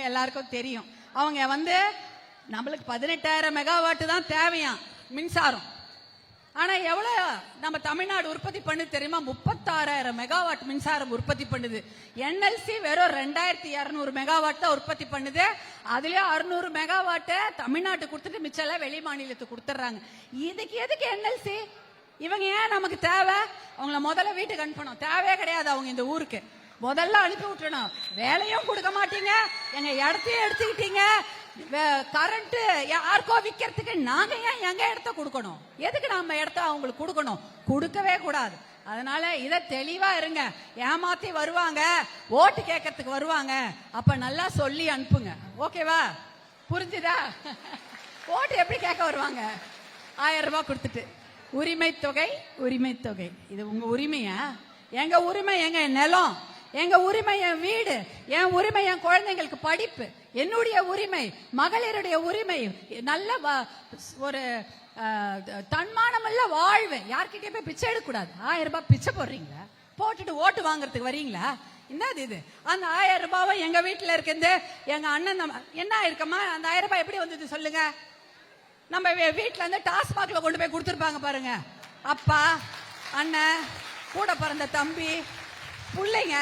உங்க எல்லாருக்கும் தெரியும். அவங்க வந்து நம்மளுக்கு பதினெட்டாயிரம் மெகாவாட்டு தான் தேவையாம் மின்சாரம். ஆனா எவ்வளவு நம்ம தமிழ்நாடு உற்பத்தி பண்ணுது தெரியுமா? முப்பத்தாறாயிரம் மெகாவாட் மின்சாரம் உற்பத்தி பண்ணுது. என்எல்சி வெறும் ரெண்டாயிரத்தி இருநூறு மெகாவாட் தான் உற்பத்தி பண்ணுது. அதுலயும் அறுநூறு மெகாவாட்டை தமிழ்நாட்டுக்கு கொடுத்துட்டு மிச்சம் எல்லாம் வெளி மாநிலத்துக்கு கொடுத்துட்றாங்க. இதுக்கு எதுக்கு என்எல்சி இவங்க ஏன் நமக்கு தேவை? அவங்கள முதல்ல வீட்டுக்கு அனுப்பணும். தேவையே கிடையாது அவங்க இந்த ஊருக்கு. முதல்ல அனுப்பி விட்டுறணும். வேலையும் கொடுக்க மாட்டீங்க. எங்க இடத்தையும் எடுத்துக்கிட்டீங்க. கரண்ட் யாருக்கோ விக்கிறதுக்கு நாங்க ஏன் எங்க இடத்த கொடுக்கணும்? எதுக்கு நம்ம இடத்த அவங்களுக்கு கொடுக்கணும்? கொடுக்கவே கூடாது. அதனால இத தெளிவா இருங்க. ஏமாத்தி வருவாங்க. ஓட்டு கேட்கறதுக்கு வருவாங்க. அப்ப நல்லா சொல்லி அனுப்புங்க. ஓகேவா? புரிஞ்சுதா? ஓட்டு எப்படி கேட்க வருவாங்க? ஆயிரம் ரூபாய் கொடுத்துட்டு. உரிமை தொகை உரிமை தொகை இது உங்க உரிமையா? எங்க உரிமை எங்க நிலம்? எங்க உரிமை என் வீடு என் உரிமை என் குழந்தைங்களுக்கு படிப்பு என்னுடைய உரிமை மகளிருடைய உரிமை நல்ல ஒரு தன்மானமல்ல தன்மானமுள்ள வாழ்வு. யார்கிட்டயும் போய் பிச்சை எடுக்கக்கூடாது. ஆயிரம் ரூபாய் பிச்சை போடுறீங்களா? போட்டுட்டு ஓட்டு வாங்குறதுக்கு வரீங்களா? என்னது இது? அந்த ஆயிரம் ரூபாவை எங்க வீட்டுல இருக்குது எங்க அண்ணன் என்ன இருக்கம்மா அந்த ஆயிரம் ரூபாய் எப்படி வந்தது சொல்லுங்க. நம்ம வீட்டில் வந்து இருந்து டாஸ்மாக்ல கொண்டு போய் கொடுத்துருப்பாங்க பாருங்க. அப்பா அண்ணன் கூட பிறந்த தம்பி பிள்ளைங்க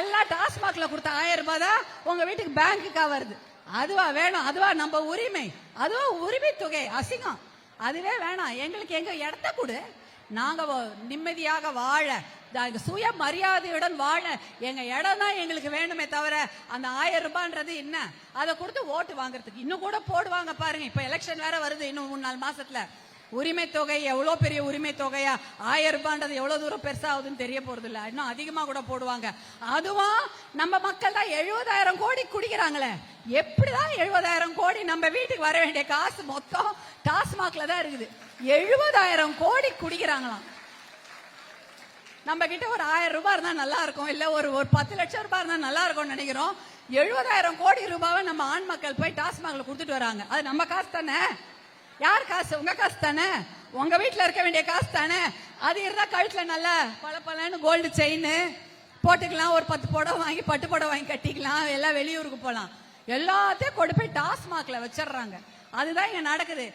எல்லாம் டாஸ்மாக்ல கொடுத்த ஆயிரம் ரூபாய் தான் உங்க வீட்டுக்கு பேங்க்குக்கா வருது. அதுவா வேணும் அதுவா நம்ம உரிமை அதுவா உரிமை தொகை அசிங்கம். அதுவே வேணாம். எங்களுக்கு எங்க இடத்த கொடு. நாங்க நிம்மதியாக வாழ சுய மரியாதையுடன் வாழ எங்க இடம் தான் எங்களுக்கு வேணுமே தவிர அந்த ஆயிரம் ரூபான்றது என்ன? அதை கொடுத்து ஓட்டு வாங்குறதுக்கு. இன்னும் கூட போடுவாங்க பாருங்க. இப்ப எலெக்ஷன் வேற வருது இன்னும் மூணு நாலு மாசத்துல. உரிமை தொகை எவ்வளோ பெரிய உரிமை தொகையா ஆயிரம் ரூபான்றது எவ்வளோ தூரம் பெருசாகுதுன்னு தெரிய போகிறது இல்லை இன்னும் அதிகமாக கூட போடுவாங்க. அதுவும் நம்ம மக்கள் தான் எழுபதாயிரம் கோடி குடிக்கிறாங்களே. எப்படிதான் எழுபதாயிரம் கோடி நம்ம வீட்டுக்கு வர வேண்டிய காசு மொத்தம் டாஸ்மாக்ல தான் இருக்குது. எழுபதாயிரம் கோடி குடிக்கிறாங்களாம். நம்ம கிட்ட ஒரு ஆயிரம் ரூபாய் இருந்தா நல்லா இருக்கும். இல்ல ஒரு ஒரு பத்து லட்சம் ரூபாய் இருந்தா நல்லா இருக்கும்னு நினைக்கிறோம். எழுபதாயிரம் கோடி ரூபாவை நம்ம ஆண் மக்கள் போய் டாஸ்மாக்ல கொடுத்துட்டு வராங்க. அது நம்ம காசு தானே? யார் காசு? உங்க காசு தானே? உங்க வீட்டில் இருக்க வேண்டிய காசு தானே? அது இருந்தா கழுத்துல நல்லா பல பலன்னு கோல்டு செயின் போட்டுக்கலாம். ஒரு பத்து புடவை வாங்கி பட்டு புடவை வாங்கி கட்டிக்கலாம். எல்லாம் வெளியூருக்கு போலாம். எல்லாத்தையும் கொண்டு போய் டாஸ்மாக்ல வச்சிடுறாங்க. அதுதான் இங்க நடக்குது.